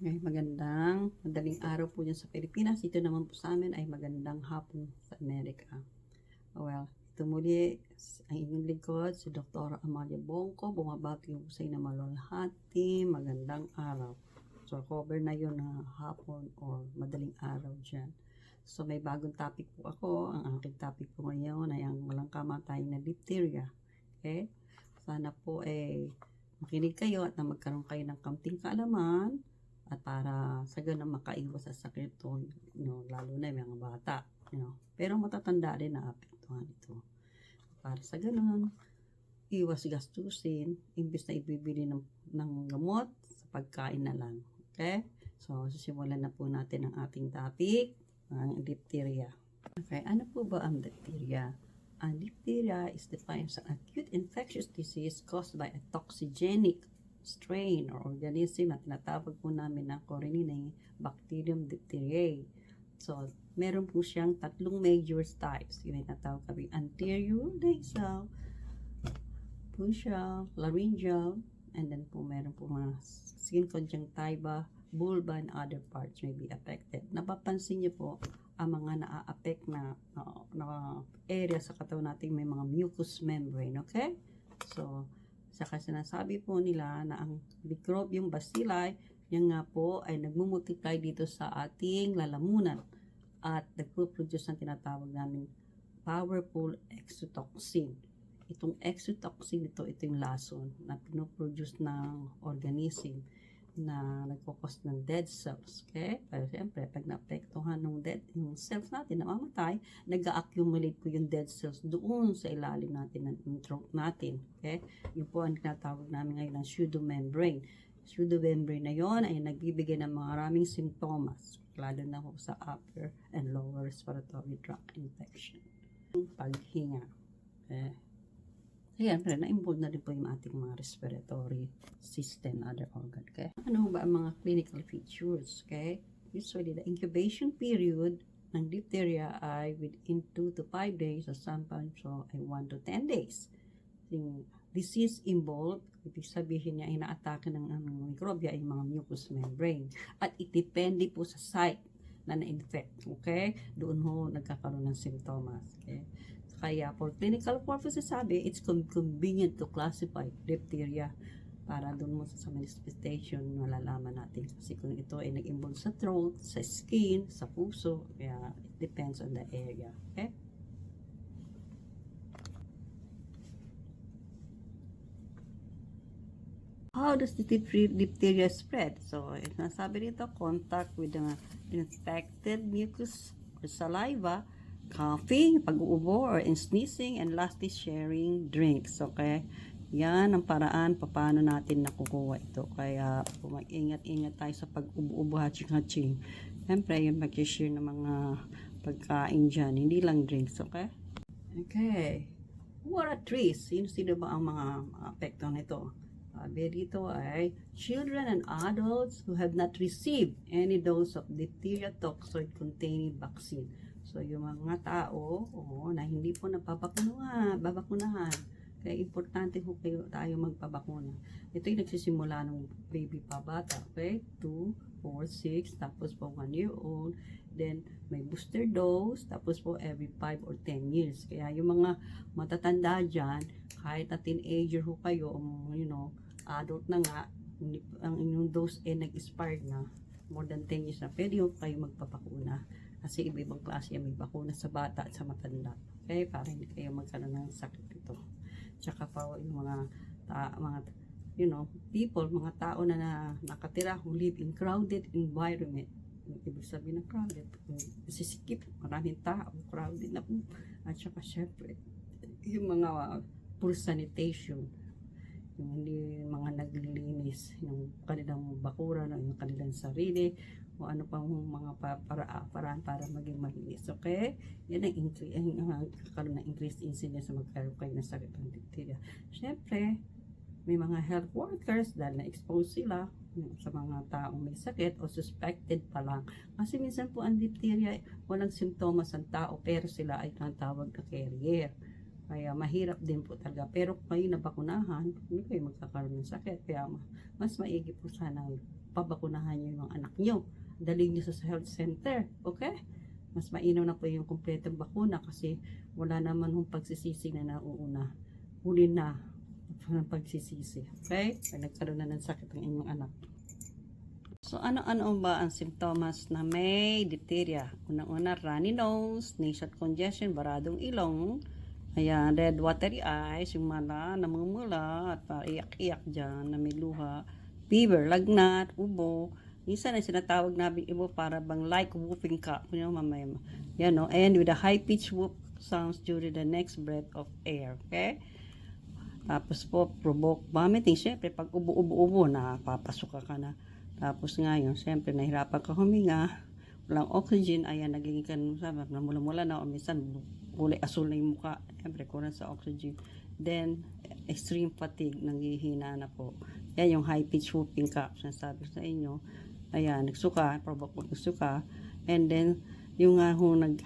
Okay, magandang madaling araw po dyan sa Pilipinas. Ito naman po sa amin ay magandang hapon sa Amerika. Well, ito muli ang inyong lingkod, si Dr. Amalia Bongko. Bumabati po sa inyo malulhati. Magandang araw. So, cover na yun na hapon or madaling araw dyan. So, may bagong topic po ako. Ang aking topic po ngayon ay ang walang kamatay na diphtheria. Okay? Sana po eh makinig kayo at na magkaroon kayo ng kamting kaalaman at para sa ganun makaiwas sa sakit to, you know, lalo na yung mga bata, you know. Pero matatanda rin na apektuhan ito. Para sa ganun, iwas gastusin, imbis na ibibili ng, ng gamot, sa pagkain na lang. Okay? So, sisimulan na po natin ang ating topic, ang diphtheria. Okay, ano po ba ang diphtheria? Ang diphtheria is defined as an acute infectious disease caused by a toxigenic strain or organism na tinatawag po namin na Corynine Bacterium diphtheriae. So, meron po siyang tatlong major types. Yung tinatawag kami anterior nasal, punctal, laryngeal, and then po meron po mga skin conjunctiva, vulva, and other parts may be affected. Napapansin niyo po, ang mga naa-affect na, na, na area sa katawan natin may mga mucous membrane, okay? So, saka sinasabi po nila na ang microbium bacilli, yan nga po ay nagmumultiply dito sa ating lalamunan at nagpo-produce ng tinatawag namin powerful exotoxin. Itong exotoxin ito, ito yung lason na pinoproduce ng organism na nagkukos ng dead cells. Okay? Pero siyempre, pag naapektuhan ng dead, yung cells natin na mamatay, nag-accumulate po yung dead cells doon sa ilalim natin ng throat natin. Okay? Yun po ang tinatawag namin ngayon ng pseudomembrane. Pseudomembrane na yon ay nagbibigay ng maraming simptomas, lalo na po sa upper and lower respiratory tract infection. Paghinga. Okay? Pero na-involve na rin po yung ating mga respiratory system, other organ, okay? Ano ba ang mga clinical features, okay? Usually, the incubation period ng diphtheria ay within 2 to 5 days or sometimes so ay 1 to 10 days. Yung disease involved, ibig sabihin niya, inaatake ng ang microbia ay mga mucous membrane. At itipende po sa site na na-infect, okay? Doon ho nagkakaroon ng simptomas, okay? Kaya for clinical purposes sabi, it's con- convenient to classify diphtheria para doon mo sa manifestation malalaman natin. Kasi kung ito ay nag-involve sa throat, sa skin, sa puso, kaya it depends on the area. Okay? How does the diph- diphtheria spread? So, nasabi dito, contact with the infected mucus or saliva, coughing, pag-uubo, or in sneezing, and lastly, sharing drinks. Okay? Yan ang paraan paano natin nakukuha ito. Kaya, mag-ingat-ingat tayo sa pag-ubo-ubo, hatching-hatching. Siyempre, yung mag-share ng mga pagkain dyan, hindi lang drinks, okay? Okay. What are trees? Sino-sino ba ang mga apekto nito? Sabi dito ay children and adults who have not received any dose of diphtheria toxoid containing vaccine. So, yung mga tao oo, na hindi po napapakunuhan, babakunahan. Kaya importante po kayo tayo magpabakuna. Ito yung nagsisimula ng baby pa bata. Okay? 2, 4, 6, tapos po 1 year old. Then, may booster dose, tapos po every 5 or 10 years. Kaya yung mga matatanda dyan, kahit na teenager ho kayo, um, you know, adult na nga, ang inyong dose ay nag-expired na, more than 10 years na, pwede ho kayo magpapakuna. Kasi iba-ibang klase yan, may bakuna sa bata at sa matanda. Okay? Para hindi kayo magkaroon ng sakit ito. Tsaka pa yung mga, ta- mga you know, people, mga tao na, na nakatira who live in crowded environment. Ibig sabihin ng crowded, nasisikip, maraming tao, crowded na po. At saka syempre, yung mga poor sanitation, yung hindi mga naglilinis ng kanilang bakuran o yung kanilang sarili o ano pang mga pa, para, paraan para maging malinis. Okay? Yan ang increase, ang, ang kakaroon ng increased incidence sa magkaroon kayo ng sakit ng diphtheria. Siyempre, may mga health workers dahil na-expose sila sa mga taong may sakit o suspected pa lang. Kasi minsan po ang diphtheria, walang simptomas ang tao pero sila ay tinatawag na carrier. Kaya mahirap din po talaga. Pero kung kayo nabakunahan, hindi kayo magkakaroon ng sakit. Kaya ma- mas maigi po sana pabakunahan nyo yung anak nyo. Dalhin nyo sa health center. Okay? Mas mainam na po yung kumpletong bakuna kasi wala naman yung pagsisisi na nauuna. Huli na ng pagsisisi. Okay? Pag nagkaroon na ng sakit ang inyong anak. So, ano-ano ba ang simptomas na may diphtheria? Unang-una, runny nose, nasal congestion, baradong ilong, ayan, red watery eyes, yung mala, namumula, at parang iyak-iyak dyan, na may luha, fever, lagnat, ubo, minsan ay sinatawag namin ibo para bang like whooping cough, you know, mamaya, yan, no? and with a high-pitched whoop sounds during the next breath of air, okay? Tapos po, provoke vomiting. Siyempre, pag ubo-ubo-ubo, napapasok ka na. Tapos ngayon, siyempre, nahirapan ka huminga. Walang oxygen, ayan, naging ka, sabi, namula-mula na, o minsan, kulay asul na yung mukha. Siyempre, kulang sa oxygen. Then, extreme fatigue, nanghihina na po. Yan yung high-pitch whooping cough, sinasabi ko sa inyo. Ayan, nagsuka, provoke mo nagsuka. And then, yung nga ho, nag,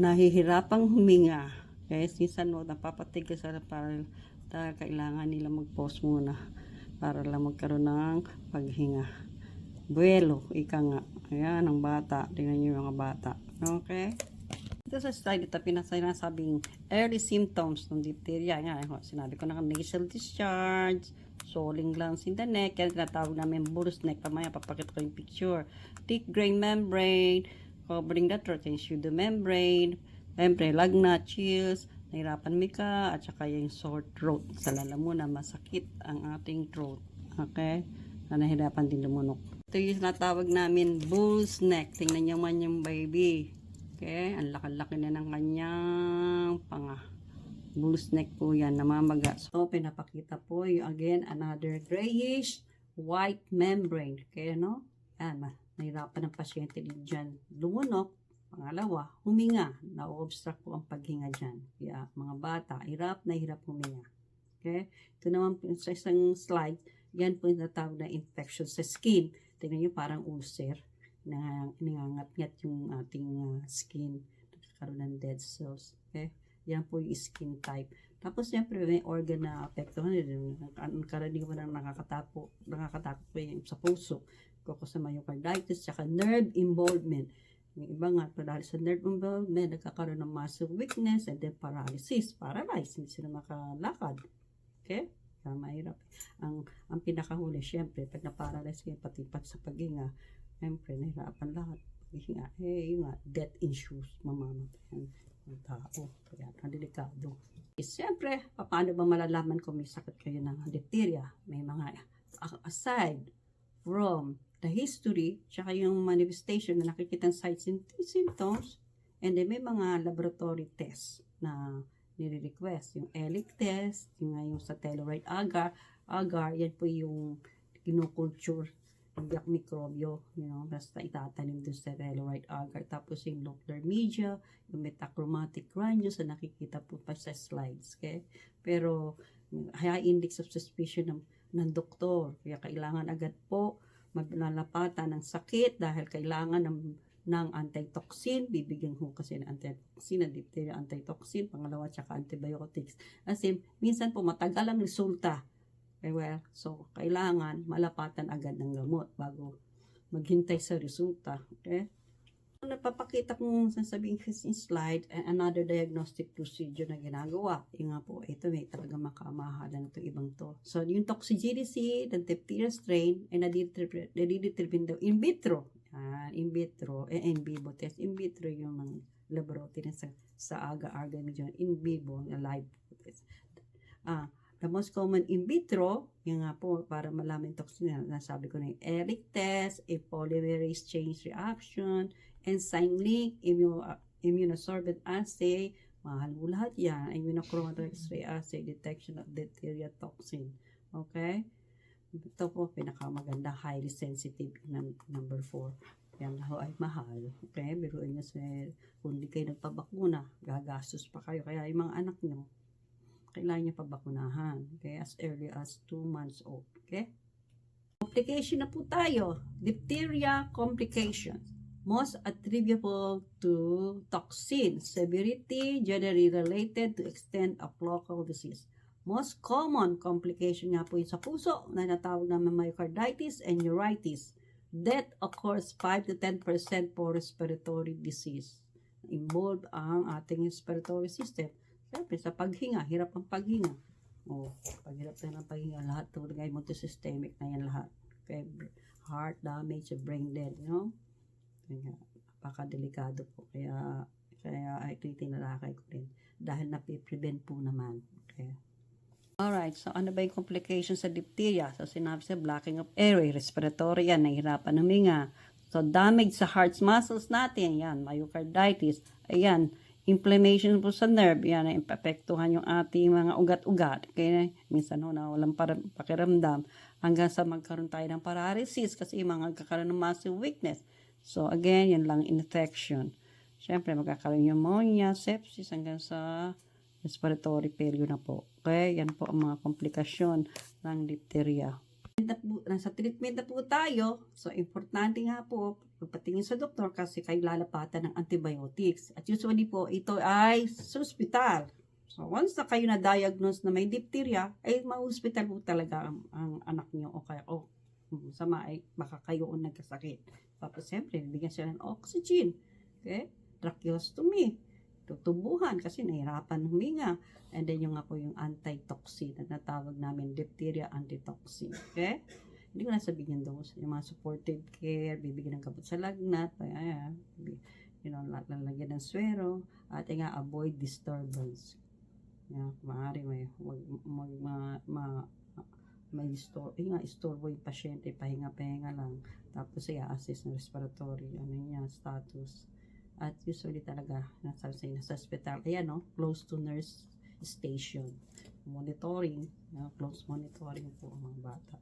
nahihirapang huminga. Kaya minsan mo, napapatig sa parang ta, kailangan nila mag-pause muna para lang magkaroon ng paghinga. Buwelo, ika nga. Ayan, ang bata. Tingnan niyo yung mga bata. Okay? Ito sa slide, ito pinasabing early symptoms ng diphtheria. Yan, ho, sinabi ko na nasal discharge, swelling glands in the neck, yan tinatawag namin Burr's neck. Pamaya, papakita ko yung picture. Thick gray membrane, covering the throat, yung pseudomembrane, membrane, lagnat, chills, nahirapan mika, at saka yung sore throat. Sa lalamunan, masakit ang ating throat. Okay? Na nahirapan din lumunok. Ito yung natawag namin bull's neck. Tingnan niyo man yung baby. Okay? Ang laki-laki na ng kanyang panga. Bull's neck po yan, namamaga. So, pinapakita po yung again, another grayish white membrane. Okay, no? Yan, nahirapan ng pasyente din dyan. Lumunok, Pangalawa, huminga. Na-obstruct po ang paghinga dyan. Kaya mga bata, hirap na hirap huminga. Okay? Ito naman po sa isang slide, yan po yung natawag na infection sa skin. Tingnan nyo parang ulcer nangangat-ngat yung ating uh, skin. Nagkakaroon ng dead cells. Okay? Yan po yung skin type. Tapos, siyempre, may organ na apektuhan. Karaniwan na nakakatapo, nakakatakot po yung sa puso. Koko sa myocarditis, tsaka nerve involvement. Yung iba nga, dahil sa nerve involvement, nagkakaroon ng muscle weakness and then paralysis. Paralyzed, hindi sila makalakad. Okay? Kaya mahirap. Ang, ang pinakahuli, syempre, pag na-paralyze kayo, pati pat sa paghinga, syempre, nahirapan lahat. Paghinga, eh, yun nga, death in shoes, mamamatay ang tao. Kaya, delikado. Eh, Siyempre, paano ba malalaman kung may sakit kayo ng diphtheria? May mga, aside from the history, tsaka yung manifestation na nakikita signs and symptoms, and then may mga laboratory tests na nire-request. Yung ELIC test, yung, yung sa telluride agar, agar, yan po yung kinukulture yak mikrobyo, you know, basta itatanim dun sa telluride agar. Tapos yung media, yung metachromatic granules na nakikita po pa sa slides, okay? Pero, high index of suspicion ng, ng doktor, kaya kailangan agad po maglalapatan ng sakit dahil kailangan ng ng antitoxin, bibigyan ho kasi ng antitoxin, ng diphtheria antitoxin, pangalawa, tsaka antibiotics. Kasi minsan po matagal ang resulta. Eh, well, so kailangan malapatan agad ng gamot bago maghintay sa resulta. Okay? Napapakita kong sasabihin kasi slide, eh, another diagnostic procedure na ginagawa. Yung nga po, ito may talaga makamahalan ito ibang to. So, yung toxicity ng diphtheria strain ay nadidetermine daw in vitro. Yan, in vitro, eh, in vivo test. In vitro yung mga laboratory sa, sa aga-aga medyo in vivo na live test. Ah, the most common in vitro, yung nga po, para malaman toxin na nasabi ko na yung ERIC test, a polymerase chain reaction, enzyme link, immu- uh, immunosorbent assay, mahal mo lahat yan, immunochromatox ray assay, detection of diphtheria toxin. Okay? Ito po, pinakamaganda, highly sensitive number 4. Yan ho ay mahal. Okay? Biruin nyo sa, kung di kayo nagpabakuna, gagastos pa kayo. Kaya yung mga anak nyo, kailangan nyo pabakunahan. Okay? As early as 2 months old. Okay? Complication na po tayo. Diphtheria complications. most attributable to toxin severity generally related to extent of local disease. Most common complication nga po yun sa puso na natawag namin myocarditis and neuritis. Death occurs 5 to 10% for respiratory disease. Involved ang ating respiratory system. Siyempre, sa paghinga, hirap ang paghinga. O, paghirap tayo ng paghinga, lahat ito ay multisystemic na yan lahat. Okay, heart damage, brain dead, you know? Kaya, napakadelikado po. Kaya, kaya yung tinalakay ko din. Dahil napiprevent po naman. Okay. Alright, so ano ba yung complications sa diphtheria? So sinabi sa blocking of airway, respiratory yan, nahihirapan huminga. So damage sa heart muscles natin, yan, myocarditis, ayan, inflammation po sa nerve, yan, impapektuhan yung ating mga ugat-ugat. Kaya minsan ho, na walang para, pakiramdam hanggang sa magkaroon tayo ng paralysis kasi yung mga kakaroon ng muscle weakness. So again, yan lang infection. Siyempre, magkakaroon pneumonia, sepsis, hanggang sa respiratory failure na po. Okay, yan po ang mga komplikasyon ng diphtheria. Nasa treatment na po tayo, so importante nga po, pagpatingin sa doktor kasi kayo lalapatan ng antibiotics. At usually po, ito ay sa ospital. So once na kayo na-diagnose na may diphtheria, ay ma-hospital po talaga ang, ang anak niyo o kaya, o hmm, sama ay baka kayo ang nagkasakit. Tapos siyempre, bigyan sila ng oxygen. Okay? Tracheostomy tutubuhan kasi nahirapan huminga. And then yung po yung antitoxin na natawag namin diphtheria antitoxin. Okay? Hindi ko na sabihin yung dose. Yung mga supportive care, bibigyan ng gamot sa lagnat, ayan, you know, lalagyan ng swero, at nga avoid disturbance. Yan, maaari may mag, mag, ma, ma, may store, yung nga, istorbo yung pasyente, pahinga-pahinga lang. Tapos, i-assess ng respiratory, ano niya, status. At usually talaga, nasa, sa nasa hospital, ayan no, close to nurse station. Monitoring, no, close monitoring po ang mga bata.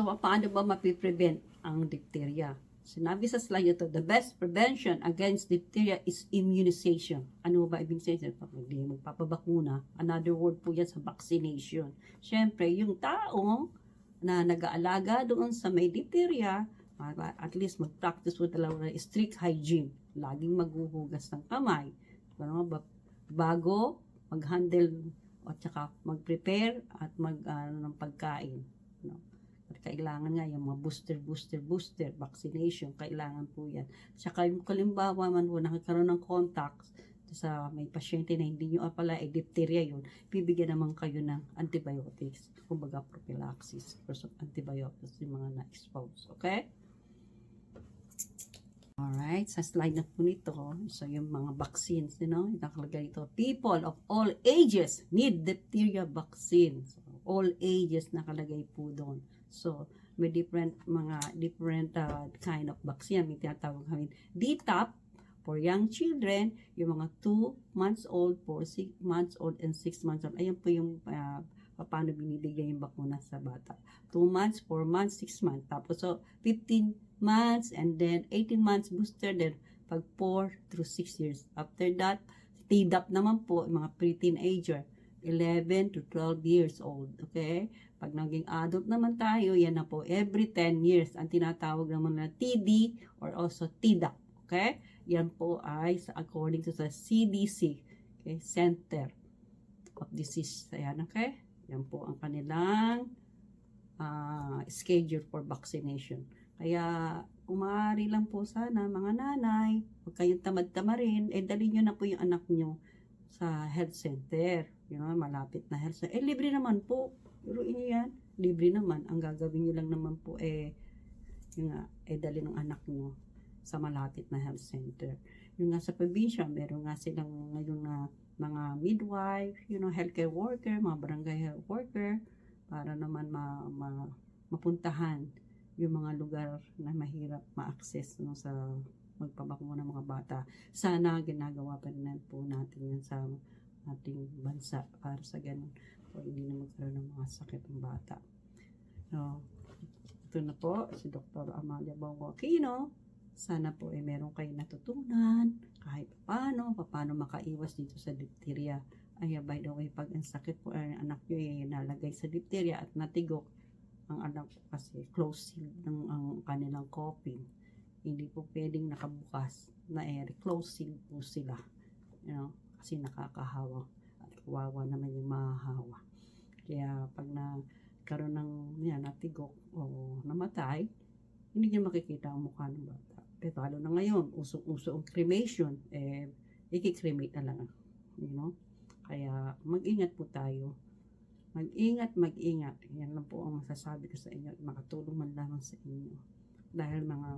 So, paano ba mapiprevent ang diphtheria? Sinabi sa slide ito, the best prevention against diphtheria is immunization. Ano ba ibig sabihin? Hindi magpapabakuna, another word po yan sa vaccination. Siyempre, yung taong na nag-aalaga doon sa may diphtheria, at least mag-practice po talaga strict hygiene. Laging maghuhugas ng kamay. Ano ba, bago mag-handle at saka mag-prepare at mag ano, ng pagkain. No? At kailangan nga yung mga booster, booster, booster, vaccination, kailangan po yan. Saka yung kalimbawa man po nakakaroon ng contacts sa may pasyente na hindi nyo pala ay diphtheria yun, bibigyan naman kayo ng antibiotics, kumbaga prophylaxis, of antibiotics yung mga na-expose. Okay? Alright, sa slide na po nito, so yung mga vaccines, you know, nakalagay ito, people of all ages need diphtheria vaccine. So, all ages nakalagay po doon. So, may different, mga different uh, kind of vaccine. May tinatawag kami DTaP for young children, yung mga 2 months old, 4 6 months old, and 6 months old. Ayan po yung uh, paano binibigay yung bakuna sa bata. 2 months, 4 months, 6 months. Tapos, so, 15 months, and then 18 months booster, then pag 4 through 6 years. After that, TDAP naman po, mga pre-teenager, 11 to 12 years old. Okay? Pag naging adult naman tayo, yan na po, every 10 years, ang tinatawag naman na TD or also TDAP. Okay? Yan po ay sa according to sa CDC, okay? Center of Disease. Ayan, okay? Yan po ang kanilang uh, schedule for vaccination. Kaya, umari lang po sana, mga nanay, huwag kayong tamad-tamarin, eh, dali nyo na po yung anak nyo sa health center. You know, malapit na health center. Eh, libre naman po. Pero inyo yan, libre naman. Ang gagawin nyo lang naman po, eh, yung nga, eh, dali ng anak nyo sa malapit na health center. Yung nga sa probinsya, meron nga silang ngayon na mga midwife, you know, healthcare worker, mga barangay health worker, para naman ma, ma, mapuntahan yung mga lugar na mahirap ma-access no, sa magpabakuna ng mga bata. Sana ginagawa pa rin po natin yan sa ating bansa para sa ganun o hindi na magkaroon ng mga sakit ng bata. No, ito na po si Dr. Amalia Bongo Aquino. Sana po ay eh, meron kayong natutunan kahit paano, paano makaiwas dito sa diphtheria. Ay, by the way, pag ang sakit po ay anak nyo ay nalagay sa diphtheria at natigok, ang anak ko kasi close ng ang kanilang coughing. Hindi po pwedeng nakabukas na area. Closing po sila. You know, kasi nakakahawa. At kawawa naman yung mahahawa. Kaya pag nagkaroon ng yan, natigok o namatay, hindi niya makikita ang mukha ng bata. Pero lalo na ngayon, usong-uso ang cremation, eh, ikikremate na lang. You know? Kaya mag-ingat po tayo. Mag-ingat, mag-ingat. Yan lang po ang masasabi ko sa inyo. at Makatulong man lamang sa inyo. Dahil mga,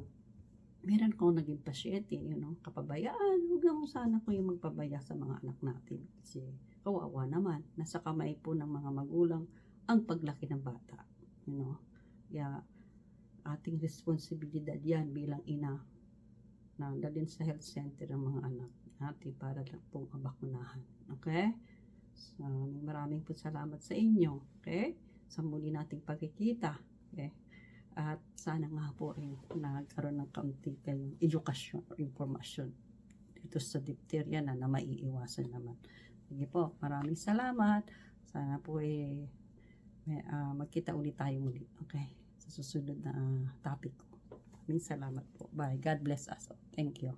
meron ko naging pasyente, you know, kapabayaan. Huwag lang sana ko yung magpabaya sa mga anak natin. Kasi kawawa naman. Nasa kamay po ng mga magulang ang paglaki ng bata. You know? Kaya ating responsibilidad yan bilang ina na dalhin sa health center ang mga anak natin para lang pong mabakunahan. Okay? So, maraming po salamat sa inyo. Okay? Sa muli nating pagkikita. Okay? At sana nga po ay nagkaroon ng kaunti kayong edukasyon o informasyon dito sa diphtheria na, na maiiwasan naman. Sige po, maraming salamat. Sana po eh, may, ah, magkita ulit tayo muli. Okay? Sa susunod na ah, topic ko. Maraming salamat po. Bye. God bless us. Thank you.